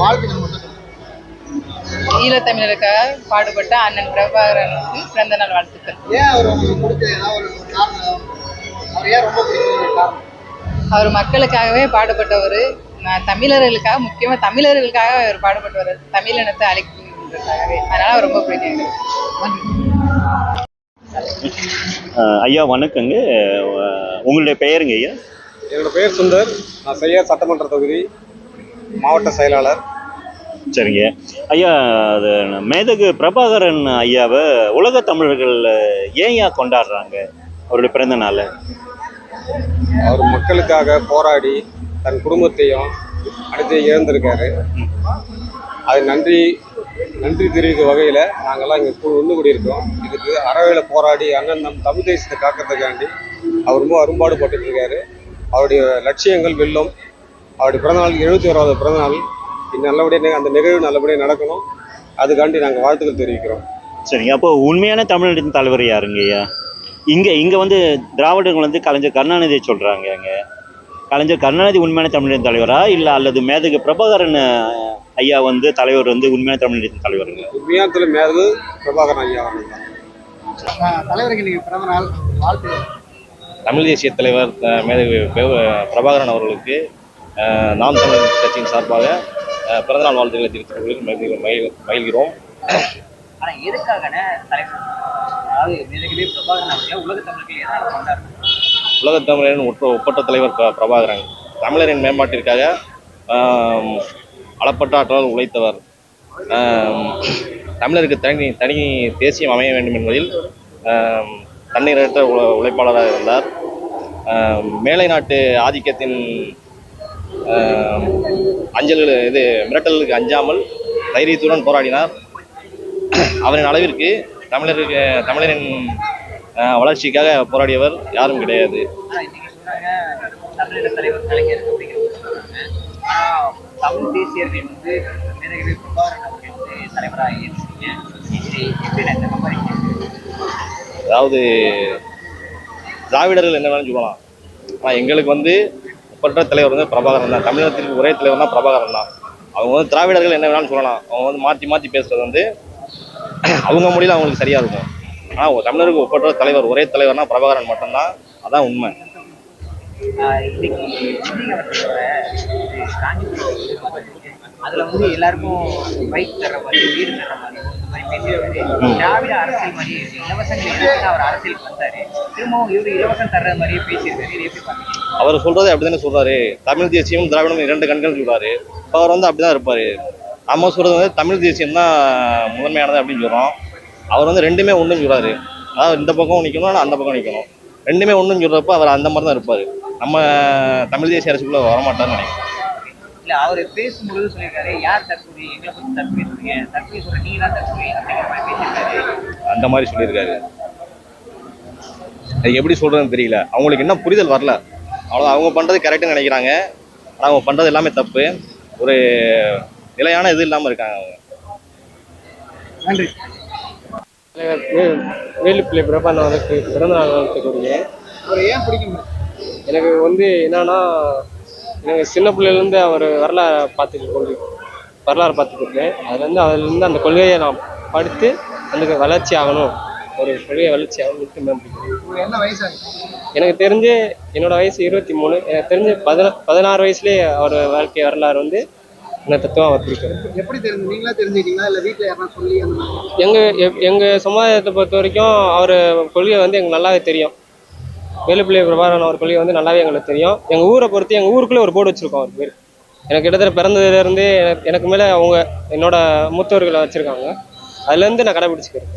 வாழ்த்துக்கள் மட்டும். ஈழத்தமிழருக்காக பாடுபட்ட அண்ணன் பிரபாகரனுக்கு பிறந்த நாள் வாழ்த்துக்கள். ஏன் அவர் உங்களுக்கு பிடிச்ச ஏதாவது ஒரு காரணம். அவர் ஏன் ரொம்ப பிடிச்ச காரணம்? அவர் மக்களுக்காகவே பாடுபட்டவர் நான் தமிழர்களுக்காக முக்கியமாக தமிழர்களுக்காக அவர் பாடுபட்டவர் தமிழினத்தை அழிக்கின்றதுக்காகவே அதனால அவர் ரொம்ப பிடிக்கும் ஐயா வணக்கங்க. உங்களுடைய பெயருங்க ஐயா? என்னோட பேர் சுந்தர். நான் செய்யார் சட்டமன்ற தொகுதி. மாவட்ட செயலாளர். சரிங்க. ஐயா அது மேதகு பிரபாகரன் ஐயாவை உலக தமிழர்கள் ஏன் ஐயா கொண்டாடுறாங்க அவருடைய பிறந்த நாளை? அவர் மக்களுக்காக போராடி தன் குடும்பத்தையும் அடுத்து இழந்திருக்காரு. அது நன்றி நன்றி தெரிவிக்கும் வகையில் நாங்கள்லாம் இங்கே ஒன்று கூடியிருக்கோம். இதுக்கு அறவையில் போராடி அண்ணன் நம் தமிழ் தேசத்தை காக்கிறதுக்காண்டி அவர் ரொம்ப அரும்பாடுபட்டு இருக்காரு. அவருடைய லட்சியங்கள் வெல்லும். அவருடைய பிறந்தநாள் எழுபத்தி ஓராவது பிறந்தநாள் நல்லபடியாக அந்த நிகழ்வு நல்லபடியாக நடக்கணும். அதுக்காண்டி நாங்கள் வாழ்த்துக்கள் தெரிவிக்கிறோம். சரிங்க. அப்போ உண்மையான தமிழகத்தின் தலைவர் யாருங்க ஐயா? இங்கே இங்கே வந்து திராவிடர்கள் வந்து கலைஞர் கருணாநிதியை சொல்கிறாங்க அங்கே. கலைஞர் கருணாநிதி உண்மையான தமிழரின் தலைவரா? இல்லை அல்லது மேதகு பிரபாகரன் ஐயா வந்து தலைவர் வந்து உண்மையான தமிழகத்தின் தலைவருங்க? உண்மையானத்தில் மேது பிரபாகரன் ஐயா தலைவருக்கு இன்னைக்கு பிறந்த நாள் வாழ்த்து. தமிழ் தேசிய தலைவர் மேதகு பெ- பிரபாகரன் அவர்களுக்கு நாம் தமிழ் கட்சியின் சார்பாக பிறந்தநாள் வாழ்த்துக்களை தெரிவித்துக் மகிழ் மகிழ்- மகிழ்கிறோம் ஆனா எதுக்காகன அதாவது பிரபாகரன் அவர்கள் உலக தமிழர்கள் எதனால தமிழரின் ஒற்ற ஒப்பற்ற தலைவர் பிர- பிரபாகரன். தமிழரின் மேம்பாட்டிற்காக அளப்பட்ட ஆற்றலால் உழைத்தவர். தமிழருக்கு தனி தனி தேசியம் அமைய வேண்டும் என்பதில் தண்ணீரற்ற உழ உழைப்பாளராக இருந்தார். மேலை நாட்டு ஆதிக்கத்தின் அஞ்சல்கள் இது மிரட்டல்களுக்கு அஞ்சாமல் தைரியத்துடன் போராடினார். அவரின் அளவிற்கு தமிழருக்கு தமிழரின் வளர்ச்சிக்காக போராடியவர் யாரும் கிடையாது. தமிழ் தேசியர்கள் வந்து அவர்கள் வந்து தலைவராக அதாவது திராவிடர்கள் என்ன வேணும்னு சொல்லலாம். ஆனால் எங்களுக்கு வந்து ஒப்பற்ற தலைவர் வந்து பிரபாகரன் தான். தமிழகத்திற்கு ஒரே தலைவர் தான் பிரபாகரன் தான். அவங்க வந்து திராவிடர்கள் என்ன வேணாலும் சொல்லலாம். அவங்க வந்து மாற்றி மாற்றி பேசுறது வந்து அவங்க மொழியில் அவங்களுக்கு சரியாக இருக்கும். ஆனால் தமிழருக்கு ஒப்பற்ற தலைவர் ஒரே தலைவர்னா பிரபாகரன் மட்டும்தான். அதான் உண்மை. இன்னைக்கு விஜய் காஞ்சிபுரம் அதுல வந்து எல்லாருக்கும் பைக் தர்ற மாதிரி வீடு தர்ற மாதிரி இந்த மாதிரி வந்து திராவிட அரசியல் மாதிரி இலவசங்கள் அவர் அரசியலுக்கு வந்தாரு. திரும்பவும் இவர் இலவசம் தர்ற மாதிரியே பேசியிருக்காரு. இது எப்படி பாத்தீங்க அவர் சொல்றது அப்படிதானே சொல்றாரு. தமிழ் தேசியம் திராவிடம் இரண்டு கண்கள் சொல்றாரு அவர் வந்து அப்படிதான் இருப்பாரு. நம்ம சொல்றது வந்து தமிழ் தேசியம் தான் முதன்மையானது அப்படின்னு சொல்றோம். அவர் வந்து ரெண்டுமே ஒண்ணுன்னு சொல்றாரு. அதாவது இந்த பக்கம் நிக்கணும் ஆனால் அந்த பக்கம் நிற்கணும் ரெண்டுமே ஒண்ணுன்னு சொல்றப்ப அவர் அந்த மாதிரி தான் இருப்பாரு. நம்ம தமிழ் தேசிய அரசுக்குள்ள வரமாட்டார்னு நினைக்கிறேன். இல்ல அவர் பேசும்பொழுது சொல்லியிருக்காரு யார் தற்கொலை எங்களை பத்தி தற்கொலை தற்கொலை சொல்ற நீங்க தான் தற்கொலை அப்படிங்கிற மாதிரி பேசியிருக்காரு. அந்த மாதிரி சொல்லியிருக்காரு. அது எப்படி சொல்றதுன்னு தெரியல. அவங்களுக்கு என்ன புரிதல் வரல. அவ்வளோ அவங்க பண்றது கரெக்டுன்னு நினைக்கிறாங்க. ஆனா அவங்க பண்றது எல்லாமே தப்பு. ஒரு நிலையான இது இல்லாம இருக்காங்க அவங்க. நன்றி. வேலுப்பிள்ளை பிரபாகரன் அவருக்கு பிறந்த நாள் வாழ்த்துக்கூடிய அவர் ஏன் பிடிக்கும் எனக்கு வந்து என்னன்னா எனக்கு சின்ன பிள்ளையிலேருந்து அவர் வரலாறு பார்த்துட்டு கொண்டு வரலாறு பார்த்துட்டு இருக்கேன் அதுலேருந்து அதுலேருந்து அந்த கொள்கையை நான் படித்து அந்த வளர்ச்சி ஆகணும். ஒரு கொள்கையை வளர்ச்சி ஆகணும்னு மேம்படுத்தணும் உங்களுக்கு என்ன வயசாகுது எனக்கு தெரிஞ்சு என்னோட வயசு இருபத்தி மூணு. எனக்கு தெரிஞ்சு பதினா பதினாறு வயசுலேயே அவர் வாழ்க்கை வரலாறு வந்து எனக்கு தத்துவம் அவர் பிடிக்கும். எப்படி தெரிஞ்சு நீங்களா தெரிஞ்சுக்கிட்டீங்களா? இல்ல வீட்ல யாரா சொல்லி எங்கள் எங்கள் சமுதாயத்தை பொறுத்த வரைக்கும் அவர் கொள்கை வந்து எங்களுக்கு நல்லாவே தெரியும். வேலுப்பிள்ளை பிரபாகரன் அவர் கொள்கை வந்து நல்லாவே எங்களுக்கு தெரியும். எங்கள் ஊரை பொறுத்து எங்கள் ஊருக்குள்ளே ஒரு போர்டு வச்சுருக்கோம் அவர் பேர். எனக்கு கிட்டத்தட்ட பிறந்ததுலேருந்தே எனக்கு எனக்கு மேலே அவங்க என்னோட மூத்தவர்களை வச்சுருக்காங்க. அதுலேருந்து நான் கடைபிடிச்சிக்கிறேன்.